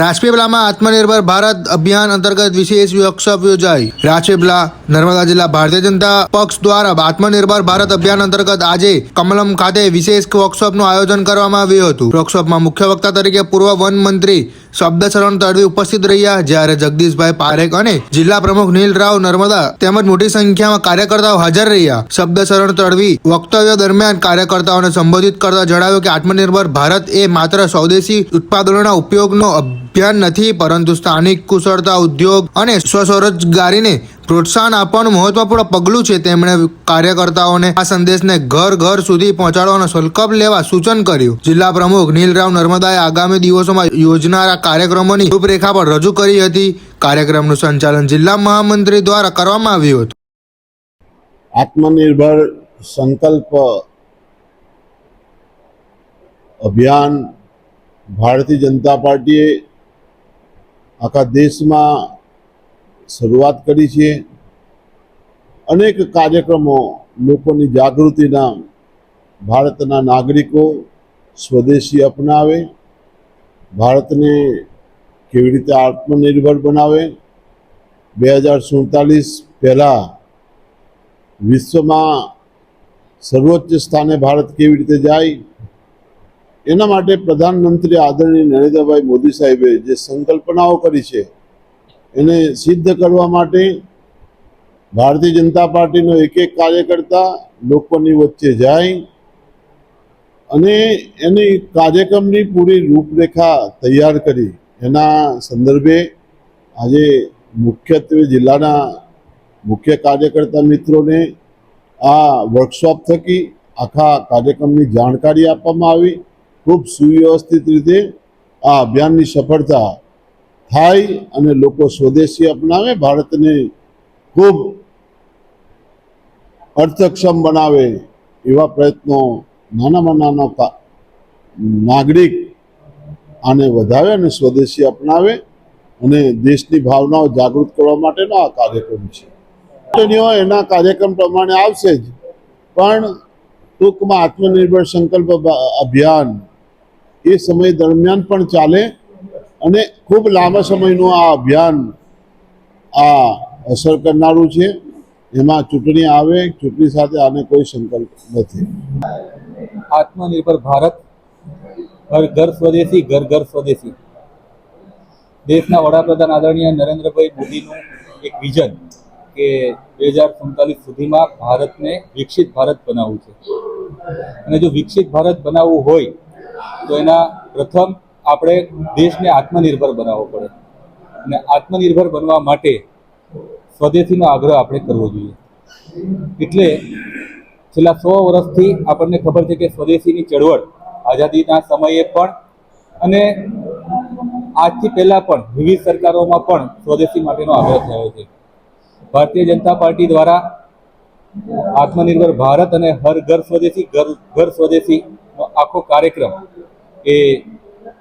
રાજપીપળામાં આત્મનિર્ભર ભારત અભિયાન અંતર્ગત વિશેષ વર્કશોપ યોજાઈ. રાજપીપળા નર્મદા જિલ્લા ભારતીય જનતા પક્ષ દ્વારા આત્મનિર્ભર ભારત અભિયાન અંતર્ગત આજે કમલમ ખાતે વિશેષ વર્કશોપનું આયોજન કરવામાં આવ્યું હતું. વર્કશોપમાં મુખ્ય વક્તા તરીકે પૂર્વ વન મંત્રી શબ્દશરણ તડવી ઉપસ્થિત રહ્યા જ્યારે જગદીશભાઈ પારેખ અને જિલ્લા પ્રમુખ નીલ રાવ નર્મદા તેમજ મોટી સંખ્યામાં કાર્યકર્તાઓ હાજર રહ્યા. શબ્દચરણ તડવી વક્તવ્ય દરમિયાન કાર્યકર્તાઓને સંબોધિત કરતા જણાવ્યું કે આત્મનિર્ભર ભારત એ માત્ર સ્વદેશી ઉત્પાદનોના ઉપયોગનો અભિયાન નથી, પરંતુ સ્થાનિક કુશળતા, ઉદ્યોગ અને સ્વસ્વરોજગારીને પ્રોત્સાહન આપવાનું મહત્વપૂર્ણ પગલું છે. તેમણે કાર્યકર્તાઓને આ સંદેશને ઘર ઘર સુધી પહોંચાડવાનો સંકલ્પ લેવા સૂચન કર્યું. જિલ્લા પ્રમુખ નીલરાવ નર્મદાએ આગામી દિવસોમાં યોજનારા કાર્યક્રમોની રૂપરેખા પણ રજૂ કરી હતી. કાર્યક્રમનું સંચાલન જિલ્લા મહામંત્રી દ્વારા કરવામાં આવ્યું હતું. આત્મનિર્ભર સંકલ્પ અભિયાન ભારતીય જનતા પાર્ટીએ આખા દેશમાં શરૂઆત કરી છે. અનેક કાર્યક્રમો લોકોની જાગૃતિના ભારતના નાગરિકો સ્વદેશી અપનાવે ભારતને કેવી રીતે આત્મનિર્ભર બનાવે? બે હજાર સુડતાલીસ પહેલાં વિશ્વમાં સર્વોચ્ચ સ્થાને ભારત કેવી રીતે જાય? એના માટે પ્રધાનમંત્રી આદરણીય નરેન્દ્રભાઈ મોદી સાહેબે જે સંકલ્પનાઓ કરી છે, એને સિદ્ધ કરવા માટે ભારતીય જનતા પાર્ટીનો એક એક કાર્યકર્તા લોકોની વચ્ચે જાય અને એની કાર્યક્રમની પૂરી રૂપરેખા તૈયાર કરી. એના સંદર્ભે આજે મુખ્યત્વે જિલ્લાના મુખ્ય કાર્યકર્તા મિત્રોને આ વર્કશોપ થકી આખા કાર્યક્રમની જાણકારી આપવામાં આવી. ખૂબ સુવ્યવસ્થિત રીતે આ અભિયાનની સફળતા થાય અને લોકો સ્વદેશી અપનાવે, ભારતને ખૂબ અર્થક્ષમ બનાવે એવા પ્રયત્નો નાનામાં નાના નાગરિક આને વધાવે અને સ્વદેશી અપનાવે અને દેશની ભાવનાઓ જાગૃત કરવા માટેનો આ કાર્યક્રમ છે. કંપનીઓ એના કાર્યક્રમ પ્રમાણે આવશે જ. પણ ટૂંકમાં આત્મનિર્ભર સંકલ્પ અભિયાન એ સમય દરમિયાન પણ ચાલે અને ખૂબ લાંબા સમયનું આ અભિયાન આ અસર કરનારું છે. એમાં ચૂંટણી આવે, ચૂંટણી સાથે આને કોઈ સંકલ્પ નથી. આત્મનિર્ભર ભારત ઘર સ્વદેશી ઘર ઘર સ્વદેશી. દેશના વડાપ્રધાન આદરણીય નરેન્દ્રભાઈ મોદીનું એક વિઝન કે બે હજાર સુડતાલીસ સુધીમાં ભારતને વિકસિત ભારત બનાવવું છે. અને જો વિકસિત ભારત બનાવવું હોય, તો એના પ્રથમ આપણે દેશને આત્મનિર્ભર બનાવવો પડે. અને આત્મનિર્ભર બનવા માટે સ્વદેશીનો આગ્રહ આપણે કરવો જોઈએ. એટલે છેલ્લા સો વર્ષથી આપણને ખબર છે કે સ્વદેશીની ચળવળ આઝાદીના સમયે પણ અને આજથી પહેલા પણ વિવિધ સરકારોમાં પણ સ્વદેશી માટેનો આગ્રહ થયો છે. ભારતીય જનતા પાર્ટી દ્વારા આત્મનિર્ભર ભારત અને હર ઘર સ્વદેશી ઘર ઘર સ્વદેશીનો આખો કાર્યક્રમ એ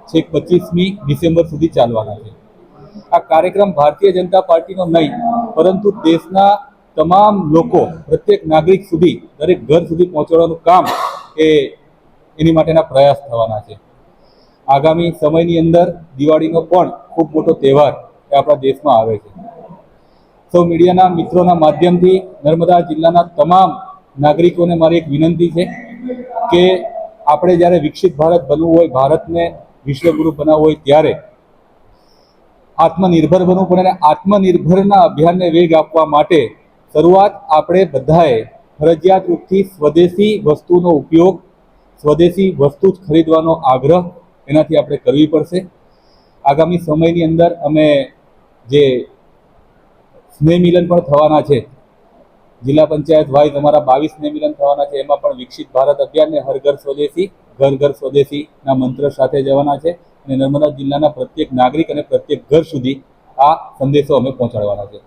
છેક પચીસમી ડિસેમ્બર સુધી ચાલવાના છે. આ કાર્યક્રમ ભારતીય જનતા પાર્ટીનો નહીં, પરંતુ દેશના તમામ લોકો, પ્રત્યેક નાગરિક સુધી, દરેક ઘર સુધી પહોંચાડવાનું કામ એ એની માટેના પ્રયાસ થવાના છે. આગામી સમયની અંદર દિવાળીનો પણ ખૂબ મોટો તહેવાર એ આપણા દેશમાં આવે છે. સૌ મીડિયાના મિત્રોના માધ્યમથી નર્મદા જિલ્લાના તમામ નાગરિકોને મારી એક વિનંતી છે કે આપણે જ્યારે વિકસિત ભારત બનવું હોય, ભારતને વિશ્વગુરુ બનાવવું હોય ત્યારે આત્મનિર્ભર બનવું પડે અને આત્મનિર્ભરના અભિયાનને વેગ આપવા માટે શરૂઆત આપણે બધાએ ફરજિયાત રૂપથી સ્વદેશી વસ્તુનો ઉપયોગ, સ્વદેશી વસ્તુ જ ખરીદવાનો આગ્રહ એનાથી આપણે કરવી પડશે. આગામી સમયની અંદર અમે જે સ્નેહ મિલન પણ થવાના છે, જિલ્લા પંચાયત વાઇઝ અમારા બાવીસ સ્નેહ મિલન થવાના છે, એમાં પણ વિકસિત ભારત અભિયાનને હર ઘર સ્વદેશી, ઘર ઘર સ્વદેશીના મંત્ર સાથે જવાના છે અને નર્મદા જિલ્લાના પ્રત્યેક નાગરિક અને પ્રત્યેક ઘર સુધી આ સંદેશો અમે પહોંચાડવાના છે.